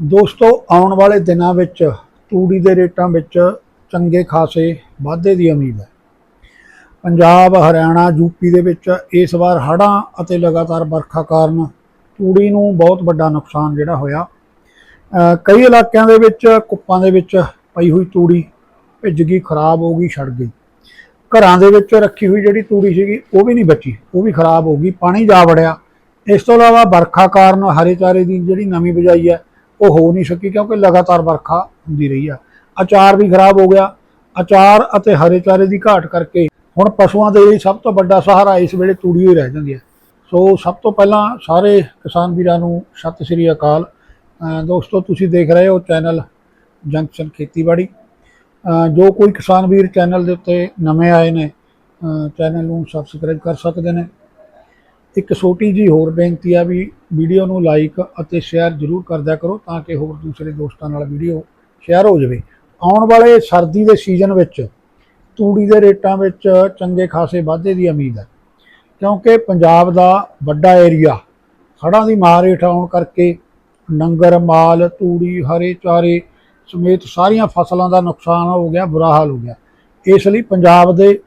ਦੋਸਤੋ, ਆਉਣ ਵਾਲੇ ਦਿਨਾਂ ਵਿੱਚ ਤੂੜੀ ਦੇ ਰੇਟਾਂ ਵਿੱਚ ਚੰਗੇ ਖਾਸੇ ਵਾਧੇ ਦੀ ਉਮੀਦ ਹੈ। ਪੰਜਾਬ, ਹਰਿਆਣਾ ਯੂਪੀ ਦੇ ਵਿੱਚ ਇਸ ਵਾਰ ਹੜ੍ਹਾਂ ਅਤੇ ਲਗਾਤਾਰ ਵਰਖਾ ਕਾਰਨ ਤੂੜੀ ਨੂੰ ਬਹੁਤ ਵੱਡਾ ਨੁਕਸਾਨ ਜਿਹੜਾ ਹੋਇਆ। ਕਈ ਇਲਾਕਿਆਂ ਦੇ ਵਿੱਚ, ਕੁੱਪਾਂ ਦੇ ਵਿੱਚ ਪਈ ਹੋਈ ਤੂੜੀ ਭਿੱਜ ਗਈ, ਖਰਾਬ ਹੋ ਗਈ, ਛੜ ਗਈ। ਘਰਾਂ ਦੇ ਵਿੱਚ ਰੱਖੀ ਹੋਈ ਜਿਹੜੀ ਤੂੜੀ ਸੀਗੀ, ਉਹ ਵੀ ਨਹੀਂ ਬਚੀ, ਉਹ ਵੀ ਖਰਾਬ ਹੋ ਗਈ, ਪਾਣੀ ਜਾ ਵੜਿਆ। ਇਸ ਤੋਂ ਇਲਾਵਾ ਵਰਖਾ ਕਾਰਨ ਹਰੇ ਚਾਰੇ ਦੀ ਜਿਹੜੀ ਨਵੀਂ ਬਿਜਾਈ ਹੈ ਉਹ ਹੋ ਨਹੀਂ ਸਕੀ ਕਿਉਂਕਿ ਲਗਾਤਾਰ ਵਰਖਾ ਹੁੰਦੀ ਰਹੀ ਆ। ਅਚਾਰ ਵੀ ਖਰਾਬ ਹੋ ਗਿਆ। ਅਚਾਰ ਅਤੇ ਹਰੇ ਚਾਰੇ ਦੀ ਘਾਟ ਕਰਕੇ ਹੁਣ ਪਸ਼ੂਆਂ ਦੇ ਲਈ ਸਭ ਤੋਂ ਵੱਡਾ ਸਹਾਰਾ ਇਸ ਵੇਲੇ ਤੂੜੀ ਹੀ ਰਹਿ ਜਾਂਦੀ ਹੈ ਸੋ ਸਭ ਤੋਂ ਪਹਿਲਾਂ ਸਾਰੇ ਕਿਸਾਨ ਵੀਰਾਂ ਨੂੰ ਸਤਿ ਸ੍ਰੀ ਅਕਾਲ। ਦੋਸਤੋ, ਤੁਸੀਂ ਦੇਖ ਰਹੇ ਹੋ ਚੈਨਲ ਜੰਕਸ਼ਨ ਖੇਤੀਬਾੜੀ। ਜੋ ਕੋਈ ਕਿਸਾਨ ਵੀਰ ਚੈਨਲ ਦੇ ਉੱਤੇ ਨਵੇਂ ਆਏ ਨੇ ਚੈਨਲ ਨੂੰ ਸਬਸਕ੍ਰਾਈਬ ਕਰ ਸਕਦੇ ਨੇ। ਇੱਕ ਛੋਟੀ ਜੀ ਹੋਰ ਬੇਨਤੀ ਆ ਵੀ ਵੀਡੀਓ ਨੂੰ ਲਾਈਕ ਅਤੇ ਸ਼ੇਅਰ ਜ਼ਰੂਰ ਕਰਦਿਆ ਕਰੋ ਤਾਂ ਕਿ ਹੋਰ ਦੂਸਰੇ ਦੋਸਤਾਂ ਨਾਲ ਵੀਡੀਓ ਸ਼ੇਅਰ ਹੋ ਜਾਵੇ। ਆਉਣ ਵਾਲੇ ਸਰਦੀ ਦੇ ਸੀਜ਼ਨ ਵਿੱਚ ਤੂੜੀ ਦੇ ਰੇਟਾਂ ਵਿੱਚ ਚੰਗੇ ਖਾਸੇ ਵਾਧੇ ਦੀ ਉਮੀਦ ਹੈ ਕਿਉਂਕਿ ਪੰਜਾਬ ਦਾ ਵੱਡਾ ਏਰੀਆ ਹੜ੍ਹਾਂ ਦੀ ਮਾਰ ਹੇਠ ਆਉਣ ਕਰਕੇ ਨੰਗਰ ਮਾਲ, ਤੂੜੀ, ਹਰੇ ਚਾਰੇ ਸਮੇਤ ਸਾਰੀਆਂ ਫਸਲਾਂ ਦਾ ਨੁਕਸਾਨ ਹੋ ਗਿਆ, ਬੁਰਾ ਹਾਲ ਹੋ ਗਿਆ। ਇਸ ਲਈ ਪੰਜਾਬ ਦੇ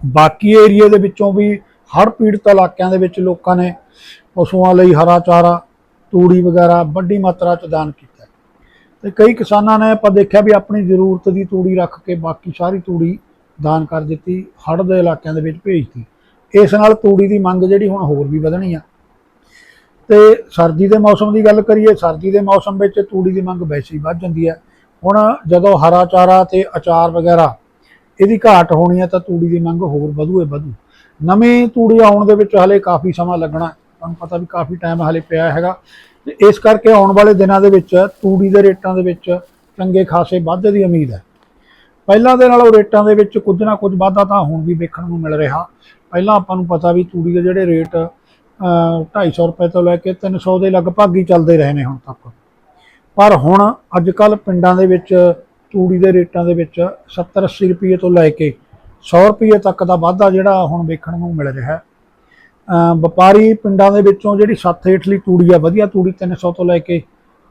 ਬਾਕੀ ਏਰੀਏ ਦੇ ਵਿੱਚੋਂ ਵੀ ਹੜ੍ਹ ਪੀੜਤ ਇਲਾਕਿਆਂ ਦੇ ਵਿੱਚ ਲੋਕਾਂ ਨੇ ਪਸ਼ੂਆਂ ਲਈ ਹਰਾ ਚਾਰਾ, ਤੂੜੀ ਵਗੈਰਾ ਵੱਡੀ ਮਾਤਰਾ 'ਚ ਦਾਨ ਕੀਤਾ ਹੈ। ਤੇ ਕਈ ਕਿਸਾਨਾਂ ਨੇ ਆਪਾਂ ਦੇਖਿਆ ਵੀ ਆਪਣੀ ਜ਼ਰੂਰਤ ਦੀ ਤੂੜੀ ਰੱਖ ਕੇ ਬਾਕੀ ਸਾਰੀ ਤੂੜੀ ਦਾਨ ਕਰ ਦਿੱਤੀ, ਹੜ੍ਹ ਦੇ ਇਲਾਕਿਆਂ ਦੇ ਵਿੱਚ ਭੇਜਤੀ ਇਸ ਨਾਲ ਤੂੜੀ ਦੀ ਮੰਗ ਜਿਹੜੀ ਹੁਣ ਹੋਰ ਵੀ ਵਧਣੀ ਆ। ਤੇ ਸਰਦੀ ਦੇ ਮੌਸਮ ਦੀ ਗੱਲ ਕਰੀਏ, ਸਰਦੀ ਦੇ ਮੌਸਮ ਵਿੱਚ ਤੂੜੀ ਦੀ ਮੰਗ ਵੈਸੇ ਹੀ ਵੱਧ ਜਾਂਦੀ ਹੈ। ਹੁਣ ਜਦੋਂ ਹਰਾ ਚਾਰਾ ਤੇ ਅਚਾਰ ਵਗੈਰਾ ਇਹਦੀ ਘਾਟ ਹੋਣੀ ਹੈ ਤਾਂ ਤੂੜੀ ਦੀ ਮੰਗ ਹੋਰ ਵਧੂਏ ਵਧੂ ਨਵੀਂ ਤੂੜੀ ਆਉਣ ਦੇ ਵਿੱਚ ਹਲੇ ਕਾਫੀ ਸਮਾਂ ਲੱਗਣਾ ਤੁਹਾਨੂੰ ਪਤਾ ਵੀ ਕਾਫੀ ਟਾਈਮ ਹਲੇ ਪਿਆ ਹੈਗਾ। ਤੇ ਇਸ ਕਰਕੇ ਆਉਣ ਵਾਲੇ ਦਿਨਾਂ ਦੇ ਵਿੱਚ ਤੂੜੀ ਦੇ ਰੇਟਾਂ ਦੇ ਵਿੱਚ ਚੰਗੇ ਖਾਸੇ ਵਾਧੇ ਦੀ ਉਮੀਦ ਹੈ। ਪਹਿਲਾਂ ਦੇ ਨਾਲੋਂ ਰੇਟਾਂ ਦੇ ਵਿੱਚ ਕੁਝ ਨਾ ਕੁਝ ਵਾਧਾ ਤਾਂ ਹੁਣ ਵੀ ਵੇਖਣ ਨੂੰ ਮਿਲ ਰਿਹਾ। ਪਹਿਲਾਂ ਆਪਾਂ ਨੂੰ ਪਤਾ ਵੀ ਤੂੜੀ ਦੇ ਜਿਹੜੇ ਰੇਟ ਅ, 250 ਰੁਪਏ ਤੋਂ ਲੈ ਕੇ 300 ਦੇ ਲਗਭਗ ਹੀ ਚੱਲਦੇ ਰਹੇ ਨੇ ਹੁਣ ਤੱਕ। ਪਰ ਹੁਣ ਅੱਜ ਕੱਲ ਪਿੰਡਾਂ ਦੇ ਵਿੱਚ ਤੂੜੀ ਦੇ ਰੇਟਾਂ ਦੇ ਵਿੱਚ 70 80 ਰੁਪਏ ਤੋਂ ਲੈ ਕੇ 100 ਰੁਪਏ ਤੱਕ ਦਾ ਵਾਧਾ ਜਿਹੜਾ ਹੁਣ ਵੇਖਣ ਨੂੰ ਮਿਲ ਰਿਹਾ ਵਪਾਰੀ ਪਿੰਡਾਂ ਦੇ ਵਿੱਚੋਂ ਜਿਹੜੀ ਸੱਤ ਹੇਠਲੀ ਤੂੜੀ ਆ, ਵਧੀਆ ਤੂੜੀ 300 ਤੋਂ ਲੈ ਕੇ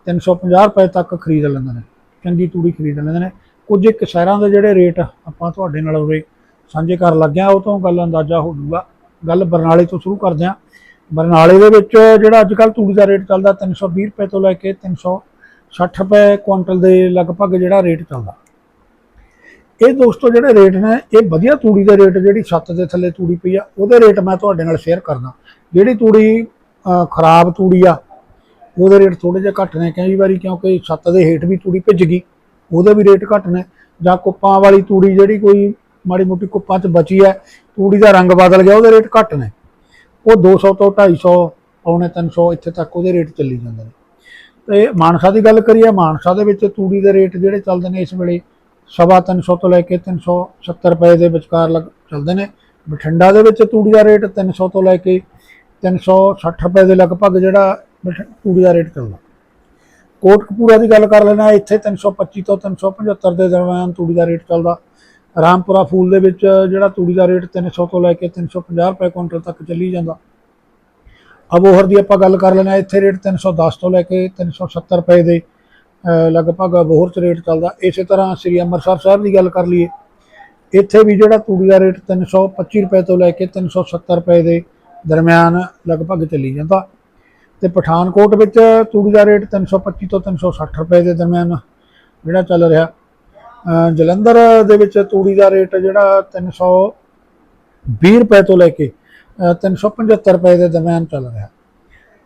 350 ਰੁਪਏ ਤੱਕ ਖਰੀਦ ਲੈਂਦੇ ਨੇ, ਚੰਗੀ ਤੂੜੀ ਖਰੀਦ ਲੈਂਦੇ ਨੇ। ਕੁਝ ਇੱਕ ਸ਼ਹਿਰਾਂ ਦੇ ਜਿਹੜੇ ਰੇਟ ਆਪਾਂ ਤੁਹਾਡੇ ਨਾਲ ਉਰੇ ਸਾਂਝੇ ਕਰਨ ਲੱਗਿਆ ਉਹ ਤੋਂ ਗੱਲ ਅੰਦਾਜ਼ਾ ਹੋ ਜਾਊਗਾ। ਗੱਲ ਬਰਨਾਲੇ ਤੋਂ ਸ਼ੁਰੂ ਕਰਦੇ ਹਾਂ। ਬਰਨਾਲੇ ਦੇ ਵਿੱਚ ਜਿਹੜਾ ਅੱਜ ਕੱਲ ਤੂੜੀ ਦਾ ਰੇਟ ਚੱਲਦਾ 320 ਰੁਪਏ ਤੋਂ ਲੈ ਕੇ 360 ਰੁਪਏ ਕੁਇੰਟਲ ਦੇ ਲਗਭਗ ਜਿਹੜਾ ਰੇਟ ਚੱਲਦਾ। ਇਹ ਦੋਸਤੋ ਜਿਹੜੇ ਰੇਟ ਨੇ, ਇਹ ਵਧੀਆ ਤੂੜੀ ਦੇ ਰੇਟ, ਜਿਹੜੀ ਛੱਤ ਦੇ ਥੱਲੇ ਤੂੜੀ ਪਈ ਆ, ਉਹਦੇ ਰੇਟ ਮੈਂ ਤੁਹਾਡੇ ਨਾਲ ਸ਼ੇਅਰ ਕਰਦਾ। ਜਿਹੜੀ ਤੂੜੀ ਖਰਾਬ ਤੂੜੀ ਆ, ਉਹਦੇ ਰੇਟ ਥੋੜੇ ਜਿਹਾ ਘੱਟ ਨੇ ਕਈ ਵਾਰੀ, ਕਿਉਂਕਿ ਛੱਤ ਦੇ ਹੇਠ ਵੀ ਤੂੜੀ ਭਿੱਜ ਗਈ, ਉਹਦੇ ਵੀ ਰੇਟ ਘੱਟ ਨੇ। ਜਾਂ ਕੁੱਪਾਂ ਵਾਲੀ ਤੂੜੀ ਜਿਹੜੀ ਕੋਈ ਮਾੜੀ ਮੋਟੀ ਕੁੱਪਾਂ 'ਚ ਬਚੀ ਹੈ ਤੂੜੀ ਦਾ ਰੰਗ ਬਦਲ ਗਿਆ, ਉਹਦੇ ਰੇਟ ਘੱਟ ਨੇ। ਉਹ 200 ਤੋਂ 250 ਪੌਣੇ 300 ਇੱਥੇ ਤੱਕ ਉਹਦੇ ਰੇਟ ਚੱਲੀ ਜਾਂਦੇ ਨੇ। ਤੇ ਮਾਨਸਾ ਦੀ ਗੱਲ ਕਰੀਏ, ਮਾਨਸਾ ਦੇ ਵਿੱਚ ਤੂੜੀ ਦੇ ਰੇਟ ਜਿਹੜੇ ਚੱਲਦੇ ਨੇ ਇਸ ਵੇਲੇ ਸਵਾ 300 ਤੋਂ ਲੈ ਕੇ 370 ਰੁਪਏ ਦੇ ਵਿਚਕਾਰ ਲੱਗ ਚੱਲਦੇ ਨੇ ਬਠਿੰਡਾ ਦੇ ਵਿੱਚ ਤੂੜੀ ਦਾ ਰੇਟ 300 ਤੋਂ ਲੈ ਕੇ 360 ਰੁਪਏ ਦੇ ਲਗਭਗ ਜਿਹੜਾ ਬਠ- ਤੂੜੀ ਦਾ ਰੇਟ ਚੱਲਦਾ ਕੋਟਕਪੂਰਾ ਦੀ ਗੱਲ ਕਰ ਲੈਣਾ ਇੱਥੇ 325 ਤੋਂ 375 ਦੇ ਦਰਮਿਆਨ ਤੂੜੀ ਦਾ ਰੇਟ ਚੱਲਦਾ ਰਾਮਪੁਰਾ ਫੂਲ ਦੇ ਵਿੱਚ ਜਿਹੜਾ ਤੂੜੀ ਦਾ ਰੇਟ 300 ਤੋਂ ਲੈ ਕੇ 350 ਰੁਪਏ ਕੁਇੰਟਲ ਤੱਕ ਚੱਲੀ ਜਾਂਦਾ ਅਬੋਹਰ ਦੀ ਆਪਾਂ ਗੱਲ ਕਰ ਲੈਣਾ ਇੱਥੇ ਰੇਟ 310 ਤੋਂ ਲੈ ਕੇ 370 ਰੁਪਏ ਦੇ ਲਗਭਗ ਅਬੋਹਰ ਚ ਰੇਟ ਚੱਲਦਾ। ਇਸੇ ਤਰ੍ਹਾਂ ਸ੍ਰੀ ਅੰਮ੍ਰਿਤਸਰ ਸਾਹਿਬ ਦੀ ਗੱਲ ਕਰ ਲਈਏ, ਇੱਥੇ ਵੀ ਜਿਹੜਾ ਤੂੜੀ ਦਾ ਰੇਟ 325 ਰੁਪਏ ਤੋਂ ਲੈ ਕੇ 370 ਰੁਪਏ ਦੇ ਦਰਮਿਆਨ ਲਗਭਗ ਚੱਲੀ ਜਾਂਦਾ। ਤੇ ਪਠਾਨਕੋਟ ਵਿੱਚ ਤੂੜੀ ਦਾ ਰੇਟ 325 ਤੋਂ 360 ਰੁਪਏ ਦੇ ਦਰਮਿਆਨ ਜਿਹੜਾ ਚੱਲ ਰਿਹਾ। ਜਲੰਧਰ ਦੇ ਵਿੱਚ ਤੂੜੀ ਦਾ ਰੇਟ ਜਿਹੜਾ 320 ਰੁਪਏ ਤੋਂ ਲੈ ਕੇ, ਅਹ 375 ਰੁਪਏ ਦੇ ਦਰਮਿਆਨ ਚੱਲ ਰਿਹਾ।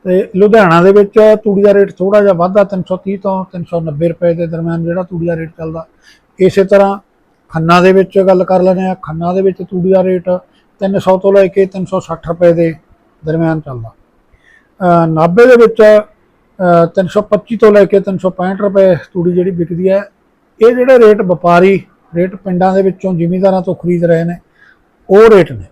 ਤੇ ਲੁਧਿਆਣਾ ਦੇ ਵਿੱਚ ਤੂੜੀ ਦਾ ਰੇਟ ਥੋੜਾ ਜਿਹਾ ਵਾਧਾ 330 ਤੋਂ 390 ਰੁਪਏ ਦੇ ਦਰਮਿਆਨ ਜਿਹੜਾ ਤੂੜੀ ਦਾ ਰੇਟ ਚੱਲਦਾ। ਇਸੇ ਤਰ੍ਹਾਂ ਖੰਨਾ ਦੇ ਵਿੱਚ ਗੱਲ ਕਰ ਲੈਂਦੇ ਆ ਖੰਨਾ ਦੇ ਵਿੱਚ ਤੂੜੀ ਦਾ ਰੇਟ 300 ਤੋਂ ਲੈ ਕੇ 360 ਰੁਪਏ ਦੇ ਦਰਮਿਆਨ ਚੱਲਦਾ। ਅ, ਨਾਭੇ ਦੇ ਵਿੱਚ ਅ, 325 ਤੋਂ ਲੈ ਕੇ 365 ਰੁਪਏ ਤੂੜੀ ਜਿਹੜੀ ਵਿਕਦੀ ਹੈ ਇਹ ਜਿਹੜੇ ਰੇਟ ਵਪਾਰੀ ਰੇਟ ਪਿੰਡਾਂ ਦੇ ਵਿੱਚੋਂ ਜ਼ਿਮੀਂਦਾਰਾਂ ਤੋਂ ਖਰੀਦ ਰਹੇ ਨੇ ਉਹ ਰੇਟ ਨੇ।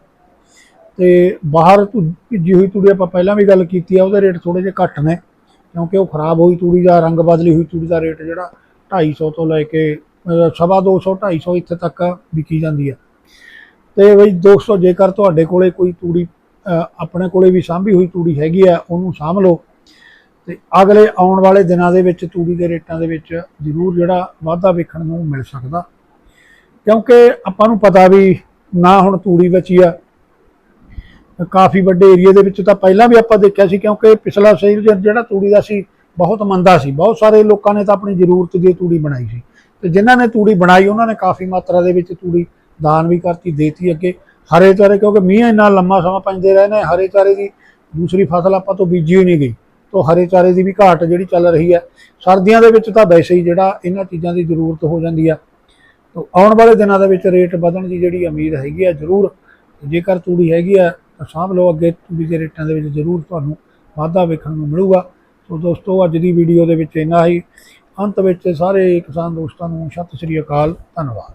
ਤੇ ਬਾਹਰ ਧੁ- ਭਿੱਜੀ ਹੋਈ ਤੂੜੀ ਆਪਾਂ ਪਹਿਲਾਂ ਵੀ ਗੱਲ ਕੀਤੀ ਆ ਉਹਦੇ ਰੇਟ ਥੋੜੇ ਜਿਹੇ ਘੱਟ ਨੇ ਕਿਉਂਕਿ ਉਹ ਖਰਾਬ ਹੋਈ ਤੂੜੀ ਦਾ ਰੰਗ ਬਦਲੀ ਹੋਈ ਤੂੜੀ ਦਾ ਰੇਟ ਜਿਹੜਾ 250 ਤੋਂ ਲੈ ਕੇ ਅ, ਸਵਾ 200 250 ਇੱਥੇ ਤੱਕ ਵਿਕੀ ਜਾਂਦੀ ਆ। ਤੇ ਬਈ ਦੋਸਤੋ ਜੇਕਰ ਤੁਹਾਡੇ ਕੋਲੇ ਕੋਈ ਤੂੜੀ ਆਪਣੇ ਕੋਲੇ ਵੀ ਸਾਂਭੀ ਹੋਈ ਤੂੜੀ ਹੈਗੀ ਆ ਉਹਨੂੰ ਸਾਂਭ ਲਓ। ਤੇ ਅਗਲੇ ਆਉਣ ਵਾਲੇ ਦਿਨਾਂ ਦੇ ਵਿੱਚ ਤੂੜੀ ਦੇ ਰੇਟਾਂ ਦੇ ਵਿੱਚ ਜ਼ਰੂਰ ਜਿਹੜਾ ਵਾਧਾ ਵੇਖਣ ਨੂੰ ਮਿਲ ਸਕਦਾ। ਕਿਉਂਕਿ ਆਪਾਂ ਨੂੰ ਪਤਾ ਵੀ ਨਾ ਹੁਣ ਤੂੜੀ ਬਚੀ ਆ ਕਾਫੀ ਵੱਡੇ ਏਰੀਆ ਦੇ ਵਿੱਚ ਤਾਂ ਪਹਿਲਾਂ ਵੀ ਆਪਾਂ ਦੇਖਿਆ ਸੀ, ਕਿਉਂਕਿ ਪਿਛਲਾ ਸੀਜ਼ਨ ਜਿਹੜਾ ਤੂੜੀ ਦਾ ਸੀ, ਬਹੁਤ ਮੰਦਾ ਸੀ। ਬਹੁਤ ਸਾਰੇ ਲੋਕਾਂ ਨੇ ਤਾਂ ਆਪਣੀ ਜ਼ਰੂਰਤ ਦੀ ਤੂੜੀ ਬਣਾਈ ਸੀ। ਤੇ ਜਿਨ੍ਹਾਂ ਨੇ ਤੂੜੀ ਬਣਾਈ, ਉਹਨਾਂ ਨੇ ਕਾਫੀ ਮਾਤਰਾ ਦੇ ਵਿੱਚ ਤੂੜੀ ਦਾਨ ਵੀ ਕਰਤੀ, ਦੇਤੀ ਅੱਗੇ। ਹਰੇ ਚਾਰੇ, ਕਿਉਂਕਿ ਮੀਂਹ ਇੰਨਾ ਲੰਮਾ ਸਮਾਂ ਪੈਂਦੇ ਰਹੇ ਨੇ, ਹਰੇ ਚਾਰੇ ਦੀ ਦੂਸਰੀ ਫਸਲ ਆਪਾਂ ਤੋਂ ਬੀਜੀ ਹੋਈ ਨਹੀਂ ਗਈ। ਤੋਂ ਹਰੇ ਚਾਰੇ ਦੀ ਵੀ ਘਾਟ ਜਿਹੜੀ ਚੱਲ ਰਹੀ ਹੈ, ਸਰਦੀਆਂ ਦੇ ਵਿੱਚ ਤਾਂ ਵੈਸੇ ਹੀ ਜਿਹੜਾ ਇਹਨਾਂ ਚੀਜ਼ਾਂ ਦੀ ਜ਼ਰੂਰਤ ਹੋ ਜਾਂਦੀ ਆ। ਤੋ ਆਉਣ ਵਾਲੇ ਦਿਨਾਂ ਦੇ ਵਿੱਚ ਰੇਟ ਵਧਣ ਦੀ ਜਿਹੜੀ ਉਮੀਦ ਹੈਗੀ ਆ, ਜ਼ਰੂਰ। ਜੇਕਰ ਤੂੜੀ ਹੈਗੀ ਆ ਤਾਂ ਸਾਂਭ ਲਓ ਅੱਗੇ ਤੂੜੀ ਦੇ ਰੇਟਾਂ ਦੇ ਵਿੱਚ ਜ਼ਰੂਰ ਤੁਹਾਨੂੰ ਵਾਧਾ ਵੇਖਣ ਨੂੰ ਮਿਲੂਗਾ। ਸੋ ਦੋਸਤੋ, ਅੱਜ ਦੀ ਵੀਡੀਓ ਦੇ ਵਿੱਚ ਇੰਨਾ ਹੀ। ਅੰਤ ਵਿੱਚ ਸਾਰੇ ਕਿਸਾਨ ਦੋਸਤਾਂ ਨੂੰ ਸਤਿ ਸ੍ਰੀ ਅਕਾਲ, ਧੰਨਵਾਦ।